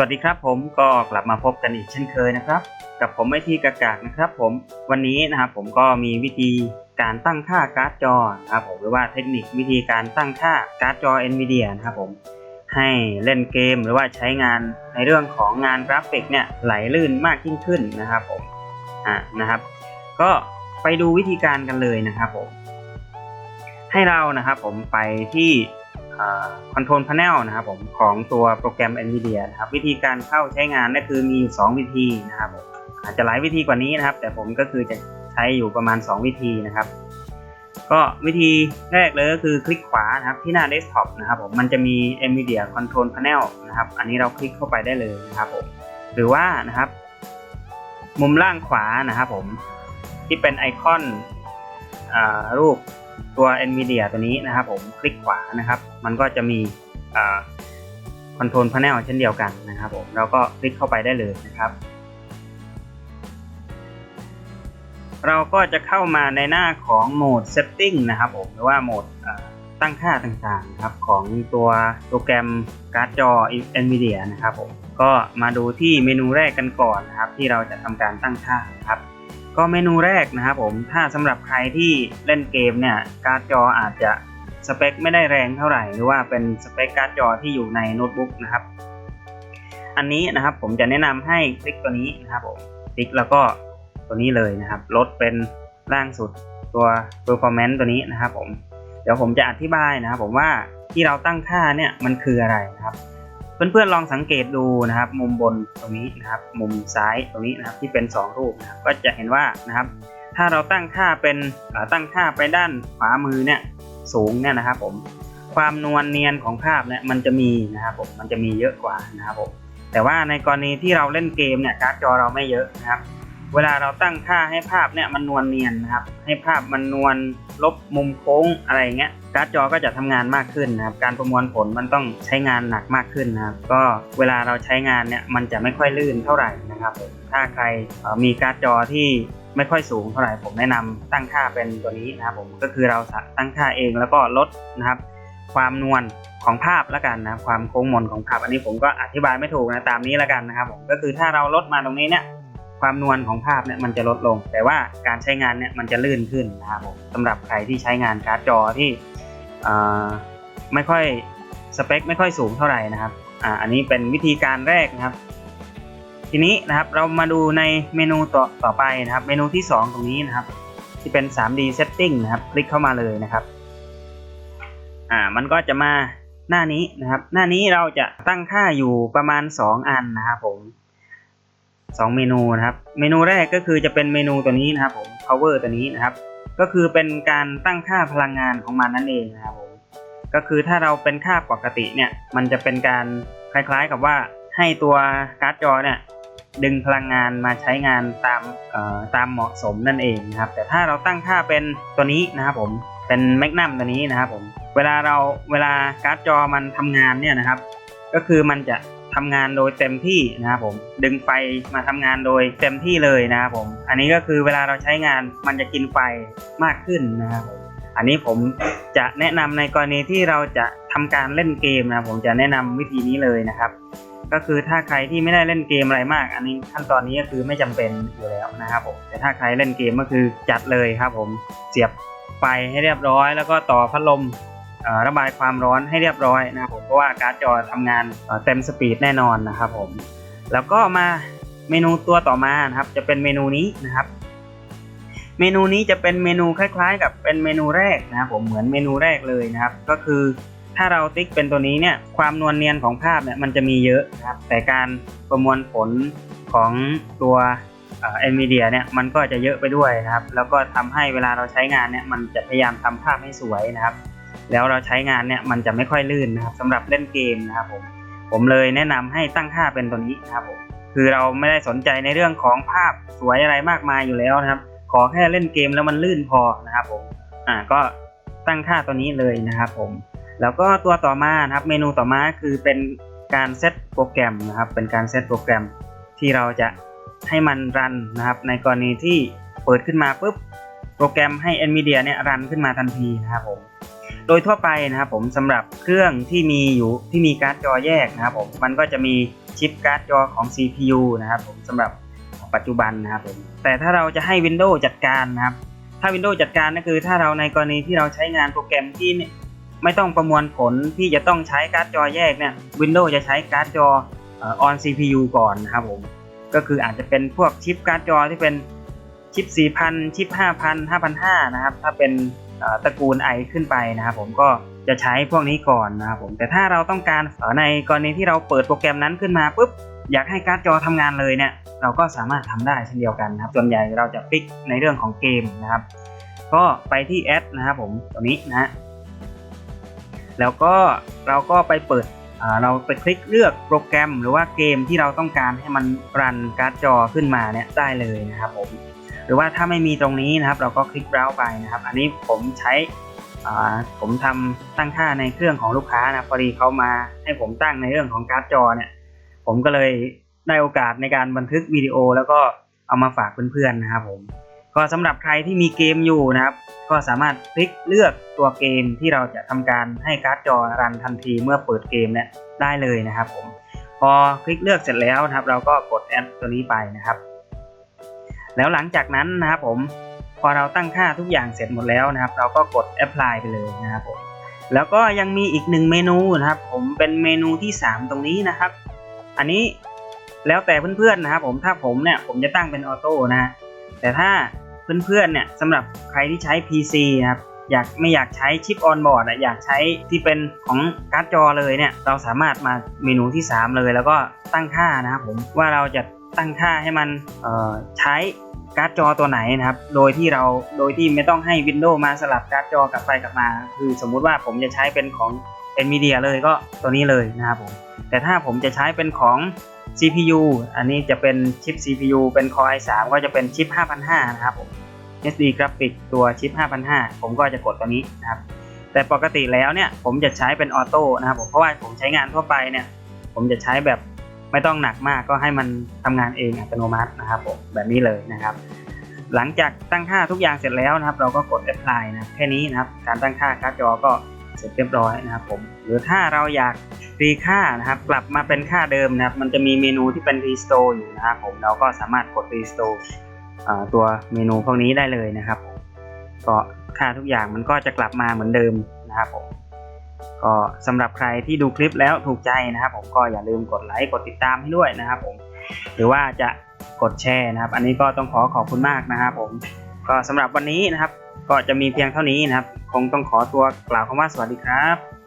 วัสดีครับผมก็กลับมาพบกันอีกเช่นเคยนะครับ กับผมไอทีกากากนะครับผมวันนี้นะครับผมก็มีวิธีการตั้งค่าการ์ดจอนะครับผมหรือว่าเทคนิควิธีการตั้งค่าการ์ดจอ NVIDIA นะครับผมให้เล่นเกมหรือว่าใช้งานในเรื่องของงานกราฟิกเนี่ยไหลลื่นมากยิ่งขึ้นนะครับผมอ่านะครับ ก็ไปดูวิธีการกันเลยนะครับผมให้เรานะครับผมไปที่ คอนโทรลพาเนลนะครับผมของตัวโปรแกรม NVIDIA นะครับวิธีการเข้าใช้งานก็คือมีอยู่ 2 วิธีนะครับผมอาจจะหลายวิธีกว่านี้นะครับ แต่ผมก็คือจะใช้อยู่ประมาณ 2 วิธีนะครับ ก็วิธีแรกเลยก็คือคลิกขวานะครับที่หน้าเดสก์ท็อปนะครับผมมันจะมี NVIDIA Control Panel นะครับ อันนี้เราคลิกเข้าไปได้เลยนะครับผมหรือว่านะครับ มุมล่างขวานะครับผมที่เป็นไอคอนอรูป ตัว NVIDIA ตัวนี้นะครับผมคลิกขวานะครับ มันก็จะมีคอนโทรลพา n e l เช่นเดียวกันนะครับผมเราก็คลิกเข้าไปได้เลยนะครับ เราก็จะเข้ามาในหน้าของโหมด Setting นะครับผมหรือว่าโหมดตั้งค่าต่างๆครับของตัวโปรแกรมการ์ดจอ NVIDIA นะครับผมก็มาดูที่เมนูแรกกันก่อนนะครับ ที่เราจะทำการตั้งค่าครับ ก็เมนูแรกนะครับผมถ้าสำหรับใครที่เล่นเกมเนี่ยการ์ดจออาจจะสเปคไม่ได้แรงเท่าไหร่ หรือว่าเป็นสเปคการ์ดจอที่อยู่ในโน้ตบุ๊กนะครับ อันนี้นะครับผมจะแนะนำให้คลิกตัวนี้นะครับผมคลิกแล้วก็ตัวนี้เลยนะครับ ลดเป็นล่างสุดตัว performance ตัวนี้นะครับผมเดี๋ยวผมจะอธิบายนะครับผมว่าที่เราตั้งค่าเนี่ยมันคืออะไรนะครับ เพื่อนๆลองสังเกตดูนะครับ มุมบนตรงนี้นะครับ มุมซ้ายตรงนี้นะครับที่เป็น 2 รูปนะครับก็จะเห็นว่านะครับ ถ้าเราตั้งค่าเป็นตั้งค่าไปด้านขวามือเนี่ยสูงเนี่ยนะครับผมความนวลเนียนของภาพเนี่ยมันจะมีนะครับผมมันจะมีเยอะกว่านะครับผมแต่ว่าในกรณีที่เราเล่นเกมเนี่ยการ์ดจอเราไม่เยอะนะครับ เวลาเราตั้งค่าให้ภาพเนี่ยมันนวลเนียนนะครับ ให้ภาพมันนวลลบมุมโค้งอะไรเงี้ย การ์ดจอก็จะทำงานมากขึ้นนะครับ การประมวลผลมันต้องใช้งานหนักมากขึ้นนะครับ ก็เวลาเราใช้งานเนี่ยมันจะไม่ค่อยลื่นเท่าไหร่นะครับ ถ้าใครมีการ์ดจอที่ไม่ค่อยสูงเท่าไหร่ผมแนะนำตั้งค่าเป็นตัวนี้นะครับผมก็คือเราตั้งค่าเองแล้วก็ลดนะครับ ความนวลของภาพแล้วกันนะความโค้งมนของภาพอันนี้ผมก็อธิบายไม่ถูกนะตามนี้แล้วกันนะครับผมก็คือถ้าเราลดมาตรงนี้เนี่ยความนวลของภาพเนี่ยมันจะลดลง แต่ว่าการใช้งานเนี่ยมันจะลื่นขึ้นนะครับผมสำหรับใครที่ใช้งานการ์ดจอที่ ไม่ค่อยสเปคไม่ค่อยสูงเท่าไหร่นะครับอ่าอันนี้เป็นวิธีการแรกนะครับ ทีนี้นะครับเรามาดูในเมนูต่อต่อไปนะครับ เมนูที่ 2 ตรงนี้นะครับ ที่เป็น 3D setting นะครับ คลิกเข้ามาเลยนะครับอ่ามันก็จะมาหน้านี้นะครับ หน้านี้เราจะตั้งค่าอยู่ประมาณ 2 อันนะครับผม2เมนูนะครับ เมนูแรกก็คือจะเป็นเมนูตัวนี้นะครับผม power ตัวนี้นะครับ ก็คือเป็นการตั้งค่าพลังงานของมันนั่นเองนะครับผมก็คือถ้าเราเป็นค่าปกติเนี่ยมันจะเป็นการคล้ายๆกับว่าให้ตัวการ์ดจอเนี่ยดึงพลังงานมาใช้งานตามตามเหมาะสมนั่นเองนะครับ แต่ถ้าเราตั้งค่าเป็นตัวนี้นะครับผมเป็นแมกนัมตัวนี้นะครับผมเวลาเราเวลาการ์ดจอมันทำงานเนี่ยนะครับ ก็คือมันจะ ทำงานโดยเต็มที่นะครับผมดึงไฟมาทำงานโดยเต็มที่เลยนะครับผม อันนี้ก็คือเวลาเราใช้งานมันจะกินไฟมากขึ้นนะครับอันนี้ผมจะแนะนำในกรณีที่เราจะทำการเล่นเกมนะผมจะแนะนำวิธีนี้เลยนะครับ ก็คือถ้าใครที่ไม่ได้เล่นเกมอะไรมาก อันนี้ขั้นตอนนี้ก็คือไม่จำเป็นอยู่แล้วนะครับผมแต่ถ้าใครเล่นเกมก็คือจัดเลยครับผมเสียบไฟให้เรียบร้อย แล้วก็ต่อพัดลม ระบายความร้อนให้เรียบร้อยนะครับผมเพราะว่าการ์ดจอทำงานเต็มสปีดแน่นอนนะครับผมแล้วก็มาเมนูตัวต่อมานะครับจะเป็นเมนูนี้นะครับ เมนูนี้จะเป็นเมนูคล้าย ๆ กับเป็นเมนูแรกนะครับผมเหมือนเมนูแรกเลยนะครับ ก็คือถ้าเราติ๊กเป็นตัวนี้เนี่ยความนวลเนียนของภาพเนี่ยมันจะมีเยอะนะครับแต่การประมวลผลของตัวเอ็นวีเดียเนี่ยมันก็จะเยอะไปด้วยนะครับ แล้วก็ทำให้เวลาเราใช้งานเนี่ยมันจะพยายามทำภาพให้สวยนะครับ แล้วเราใช้งานเนี่ยมันจะไม่ค่อยลื่นนะครับสำหรับเล่นเกมนะครับผมผมเลยแนะนำให้ตั้งค่าเป็นตัวนี้นะครับผมคือเราไม่ได้สนใจในเรื่องของภาพสวยอะไรมากมายอยู่แล้วนะครับ ขอแค่เล่นเกมแล้วมันลื่นพอนะครับผมอ่าก็ตั้งค่าตัวนี้เลยนะครับผมแล้วก็ตัวต่อมานะครับเมนูต่อมาคือเป็นการเซตโปรแกรมนะครับเป็นการเซตโปรแกรมที่เราจะให้มันรันนะครับ ในกรณีที่เปิดขึ้นมาปุ๊บโปรแกรมให้ NVIDIA เนี่ยรันขึ้นมาทันทีนะครับผม โดยทั่วไปนะครับผมสำหรับเครื่องที่มีอยู่ที่มีการ์ดจอแยกนะครับผมมันก็จะมีชิปการ์ดจอของ CPU นะครับผมสำหรับปัจจุบันนะครับผมแต่ถ้าเราจะให้ Windows จัดการนะครับ ถ้า Windows จัดการก็คือ ถ้าเราในกรณีที่เราใช้งานโปรแกรมที่ไม่ต้องประมวลผลที่จะต้องใช้การ์ดจอแยกเนี่ย Windows จะใช้การ์ดจอออ on CPU ก่อนนะครับผมก็คืออาจจะเป็นพวกชิปการ์ดจอที่เป็นชิป 4,000 ชิป 5,000 5,500นะครับ ถ้าเป็น ตระกูล i ขึ้นไปนะครับผมก็จะใช้พวกนี้ก่อนนะครับผมแต่ถ้าเราต้องการในกรณีที่เราเปิดโปรแกรมนั้นขึ้นมาปุ๊บอยากให้การ์ดจอทำงานเลยเนี่ยเราก็สามารถทำได้เช่นเดียวกันนะครับส่วนใหญ่เราจะฟิกในเรื่องของเกมนะครับ ก็ไปที่แอดนะครับผมตัวนี้นะฮะแล้วก็เราก็ไปเปิดเราไปคลิกเลือกโปรแกรมหรือว่าเกมที่เราต้องการให้มันรันการ์ดจอขึ้นมาเนี่ยได้เลยนะครับผม หรือว่าถ้าไม่มีตรงนี้นะครับ เราก็คลิกเบราว์ไปนะครับ อันนี้ผมใช้ผมทำตั้งค่าในเครื่องของลูกค้านะพอดีเขามาให้ผมตั้งในเรื่องของการ์ดจอเนี่ย ผมก็เลยได้โอกาสในการบันทึกวิดีโอ แล้วก็เอามาฝากเพื่อนๆนะครับผมก็สำหรับใครที่มีเกมอยู่นะครับ ก็สามารถคลิกเลือกตัวเกมที่เราจะทำการให้การ์ดจอรันทันทีเมื่อเปิดเกมเนี่ยได้เลยนะครับผมพอคลิกเลือกเสร็จแล้วนะครับ เราก็กดแอดตัวนี้ไปนะครับ แล้วหลังจากนั้นนะครับผมพอเราตั้งค่าทุกอย่างเสร็จหมดแล้วนะครับ เราก็กด apply ไปเลยนะครับผมแล้วก็ยังมีอีกหนึ่งเมนูนะครับผมเป็นเมนูที่ 3 ตรงนี้นะครับ อันนี้แล้วแต่เพื่อนๆนะครับผมถ้าผมเนี่ยผมจะตั้งเป็นออโต้นะแต่ถ้าเพื่อนๆเนี่ยสำหรับใครที่ใช้ PC นะครับอยากไม่อยากใช้ชิปออนบอร์ดอยากใช้ที่เป็นของการ์ดจอเลยเนี่ยเราสามารถมาเมนูที่ 3 เลย แล้วก็ตั้งค่านะครับผมว่าเราจะ ตั้งค่าให้มันใช้การ์ดจอตัวไหนนะครับ โดยที่เราโดยที่ไม่ต้องให้ Windows มาสลับการ์ดจอกลับไปกลับมา คือสมมุติว่าผมจะใช้เป็นของ NVIDIA เลยก็ตัวนี้เลยนะครับผมแต่ถ้าผมจะใช้เป็นของ CPU อันนี้จะเป็นชิป CPU เป็น Core i3 ก็จะเป็นชิป5,500นะครับผม SD Graphic ตัวชิป5,500ผมก็จะกดตัวนี้นะครับ แต่ปกติแล้วเนี่ยผมจะใช้เป็นออโต้นะครับผม เพราะว่าผมใช้งานทั่วไปเนี่ย ผมจะใช้แบบ ไม่ต้องหนักมากก็ให้มันทำงานเองอัตโนมัตินะครับผมแบบนี้เลยนะครับ หลังจากตั้งค่าทุกอย่างเสร็จแล้วนะครับ เราก็กด apply นะแค่นี้นะครับ การตั้งค่าการ์ดจอก็เสร็จเรียบร้อยนะครับผมหรือถ้าเราอยากรีค่านะครับกลับมาเป็นค่าเดิมนะครับ มันจะมีเมนูที่เป็น restore อยู่นะครับผมเราก็สามารถกด restore ตัวเมนูพวกนี้ได้เลยนะครับผมก็ค่าทุกอย่างมันก็จะกลับมาเหมือนเดิมนะครับผม ก็สำหรับใครที่ดูคลิปแล้วถูกใจนะครับ ผมก็อย่าลืมกดไลค์กดติดตามให้ด้วยนะครับผมหรือว่าจะกดแชร์นะครับ อันนี้ก็ต้องขอขอบคุณมากนะครับผมก็สำหรับวันนี้นะครับ ก็จะมีเพียงเท่านี้นะครับ คงต้องขอตัวกล่าวคำว่าสวัสดีครับ